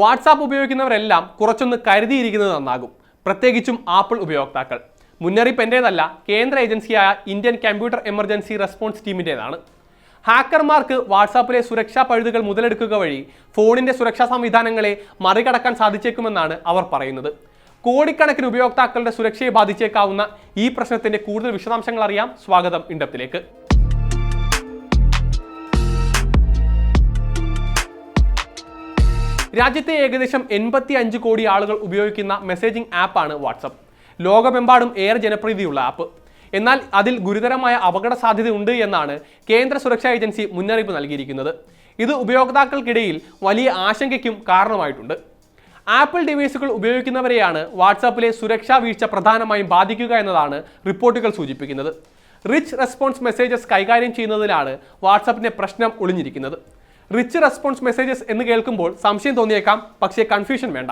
WhatsApp ഉപയോഗിക്കുന്നവരെല്ലാം കുറച്ചൊന്ന് കരുതിയിരിക്കുന്നത് നന്നാകും. പ്രത്യേകിച്ചും apple ഉപയോക്താക്കൾ. മുന്നറിയിപ്പ് എന്റേതല്ല കേന്ദ്ര ഏജൻസിയായ ഇന്ത്യൻ കമ്പ്യൂട്ടർ എമർജൻസി റെസ്പോൺസ് ടീമിന്റേതാണ് ഹാക്കർമാർക്ക് വാട്സാപ്പിലെ സുരക്ഷാ പഴുതുകൾ മുതലെടുക്കുക വഴി ഫോണിന്റെ സുരക്ഷാ സംവിധാനങ്ങളെ മറികടക്കാൻ സാധിച്ചേക്കുമെന്നാണ് അവർ പറയുന്നത്. കോടിക്കണക്കിന് ഉപയോക്താക്കളുടെ സുരക്ഷയെ ബാധിച്ചേക്കാവുന്ന ഈ പ്രശ്നത്തിന്റെ കൂടുതൽ വിശദാംശങ്ങൾ അറിയാം. സ്വാഗതം ഇൻഡപ്തിലേക്ക്. രാജ്യത്തെ ഏകദേശം എൺപത്തി അഞ്ച് കോടി ആളുകൾ ഉപയോഗിക്കുന്ന മെസ്സേജിംഗ് ആപ്പാണ് വാട്സപ്പ് ലോകമെമ്പാടും ഏറെ ജനപ്രീതിയുള്ള ആപ്പ് എന്നാൽ അതിൽ ഗുരുതരമായ അപകട സാധ്യതയുണ്ട് എന്നാണ് കേന്ദ്ര സുരക്ഷാ ഏജൻസി മുന്നറിയിപ്പ് നൽകിയിരിക്കുന്നത്. ഇത് ഉപയോക്താക്കൾക്കിടയിൽ വലിയ ആശങ്കയ്ക്കും കാരണമായിട്ടുണ്ട്. ആപ്പിൾ ഡിവൈസുകൾ ഉപയോഗിക്കുന്നവരെയാണ് വാട്സാപ്പിലെ സുരക്ഷാ വീഴ്ച പ്രധാനമായും ബാധിക്കുക എന്നതാണ് റിപ്പോർട്ടുകൾ സൂചിപ്പിക്കുന്നത്. റിച്ച് റെസ്പോൺസ് മെസ്സേജസ് കൈകാര്യം ചെയ്യുന്നതിലാണ് വാട്സാപ്പിന്റെ പ്രശ്നം ഒളിഞ്ഞിരിക്കുന്നത്. റിച്ച് റെസ്പോൺസ് മെസ്സേജസ് എന്ന് കേൾക്കുമ്പോൾ സംശയം തോന്നിയേക്കാം പക്ഷേ കൺഫ്യൂഷൻ വേണ്ട.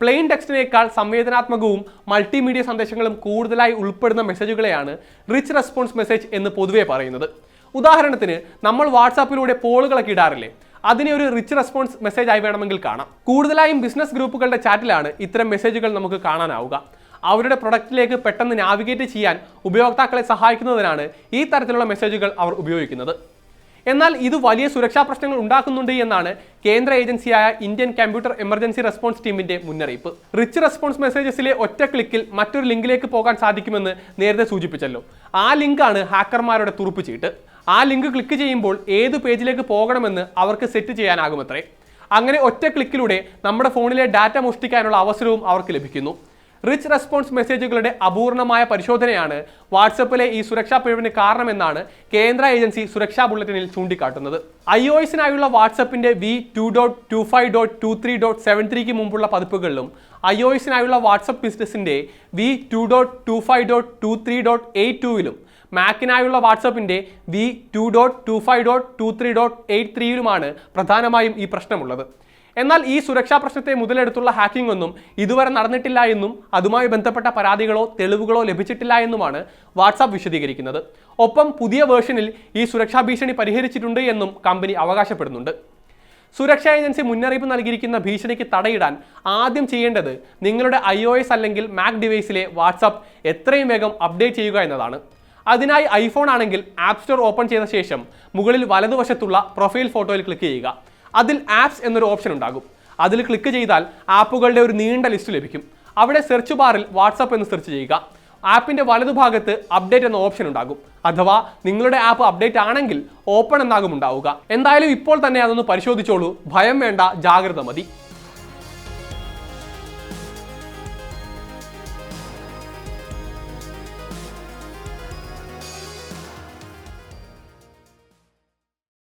പ്ലെയിൻ ടെക്സ്റ്റിനേക്കാൾ സംവേദനാത്മകവും മൾട്ടിമീഡിയ സന്ദേശങ്ങളും കൂടുതലായി ഉൾപ്പെടുന്ന മെസ്സേജുകളെയാണ് റിച്ച് റെസ്പോൺസ് മെസ്സേജ് എന്ന് പൊതുവെ പറയുന്നത്. ഉദാഹരണത്തിന് നമ്മൾ വാട്സാപ്പിലൂടെ പോളുകളൊക്കെ ഇടാറില്ലേ? അതിനെ ഒരു റിച്ച് റെസ്പോൺസ് മെസ്സേജ് ആയി വേണമെങ്കിൽ കാണാം. കൂടുതലായും ബിസിനസ് ഗ്രൂപ്പുകളുടെ ചാറ്റിലാണ് ഇത്തരം മെസ്സേജുകൾ നമുക്ക് കാണാനാവുക. അവരുടെ പ്രൊഡക്റ്റിലേക്ക് പെട്ടെന്ന് നാവിഗേറ്റ് ചെയ്യാൻ ഉപയോക്താക്കളെ സഹായിക്കുന്നതിനാണ് ഈ തരത്തിലുള്ള മെസ്സേജുകൾ അവർ ഉപയോഗിക്കുന്നത്. എന്നാൽ ഇത് വലിയ സുരക്ഷാ പ്രശ്നങ്ങൾ ഉണ്ടാക്കുന്നുണ്ട് എന്നാണ് കേന്ദ്ര ഏജൻസിയായ ഇന്ത്യൻ കമ്പ്യൂട്ടർ എമർജൻസി റെസ്പോൺസ് ടീമിന്റെ മുന്നറിയിപ്പ്. റിച്ച് റെസ്പോൺസ് മെസ്സേജസിലെ ഒറ്റ ക്ലിക്കിൽ മറ്റൊരു ലിങ്കിലേക്ക് പോകാൻ സാധിക്കുമെന്ന് നേരത്തെ സൂചിപ്പിച്ചല്ലോ. ആ ലിങ്കാണ് ഹാക്കർമാരുടെ തുറുപ്പ് ചീട്ട്. ആ ലിങ്ക് ക്ലിക്ക് ചെയ്യുമ്പോൾ ഏത് പേജിലേക്ക് പോകണമെന്ന് അവർക്ക് സെറ്റ് ചെയ്യാനാകുമത്രേ. അങ്ങനെ ഒറ്റ ക്ലിക്കിലൂടെ നമ്മുടെ ഫോണിലെ ഡാറ്റ മോഷ്ടിക്കാനുള്ള അവസരവും അവർക്ക് ലഭിക്കുന്നു. റിച്ച് റെസ്പോൺസ് മെസ്സേജുകളുടെ അപൂർണമായ പരിശോധനയാണ് വാട്സപ്പിലെ ഈ സുരക്ഷാ പിഴവിന് കാരണമെന്നാണ് കേന്ദ്ര ഏജൻസി സുരക്ഷാ ബുള്ളറ്റിനിൽ ചൂണ്ടിക്കാട്ടുന്നത്. ഐ ഒ എസിനായുള്ള വാട്സപ്പിന്റെ V two dot two five dot two three dot seven ത്രീക്ക് മുമ്പുള്ള പതിപ്പുകളിലും ഐ ഒ എസിനായുള്ള വാട്സപ്പ് ബിസിനസിന്റെ V two dot two five dot two three dot eight ടുവിലും മാക്കിനായുള്ള വാട്സപ്പിന്റെ V two dot two five dot two three dot eight ത്രീയിലുമാണ് പ്രധാനമായും ഈ പ്രശ്നമുള്ളത്. എന്നാൽ ഈ സുരക്ഷാ പ്രശ്നത്തെ മുതലെടുത്തുള്ള ഹാക്കിംഗ് ഒന്നും ഇതുവരെ നടന്നിട്ടില്ല എന്നും അതുമായി ബന്ധപ്പെട്ട പരാതികളോ തെളിവുകളോ ലഭിച്ചിട്ടില്ല എന്നുമാണ് വാട്സാപ്പ് വിശദീകരിക്കുന്നത്. ഒപ്പം പുതിയ വേർഷനിൽ ഈ സുരക്ഷാ ഭീഷണി പരിഹരിച്ചിട്ടുണ്ട് എന്നും കമ്പനി അവകാശപ്പെടുന്നുണ്ട്. സുരക്ഷാ ഏജൻസി മുന്നറിയിപ്പ് നൽകിയിരിക്കുന്ന ഭീഷണിക്ക് തടയിടാൻ ആദ്യം ചെയ്യേണ്ടത് നിങ്ങളുടെ ഐ അല്ലെങ്കിൽ മാക് ഡിവൈസിലെ വാട്സാപ്പ് എത്രയും വേഗം അപ്ഡേറ്റ് ചെയ്യുക എന്നതാണ്. അതിനായി ഐഫോൺ ആണെങ്കിൽ ആപ്പ് സ്റ്റോർ ഓപ്പൺ ചെയ്ത ശേഷം മുകളിൽ വലതുവശത്തുള്ള പ്രൊഫൈൽ ഫോട്ടോയിൽ ക്ലിക്ക് ചെയ്യുക. അതിൽ ആപ്സ് എന്നൊരു ഓപ്ഷൻ ഉണ്ടാകും. അതിൽ ക്ലിക്ക് ചെയ്താൽ ആപ്പുകളുടെ ഒരു നീണ്ട ലിസ്റ്റ് ലഭിക്കും. അവിടെ സെർച്ച് ബാറിൽ വാട്സപ്പ് എന്ന് സെർച്ച് ചെയ്യുക. ആപ്പിന്റെ വലതുഭാഗത്ത് അപ്ഡേറ്റ് എന്ന ഓപ്ഷൻ ഉണ്ടാകും. അഥവാ നിങ്ങളുടെ ആപ്പ് അപ്ഡേറ്റ് ആണെങ്കിൽ ഓപ്പൺ എന്നാകും ഉണ്ടാവുക. എന്തായാലും ഇപ്പോൾ തന്നെ അതൊന്ന് പരിശോധിച്ചോളൂ. ഭയം വേണ്ട ജാഗ്രത മതി.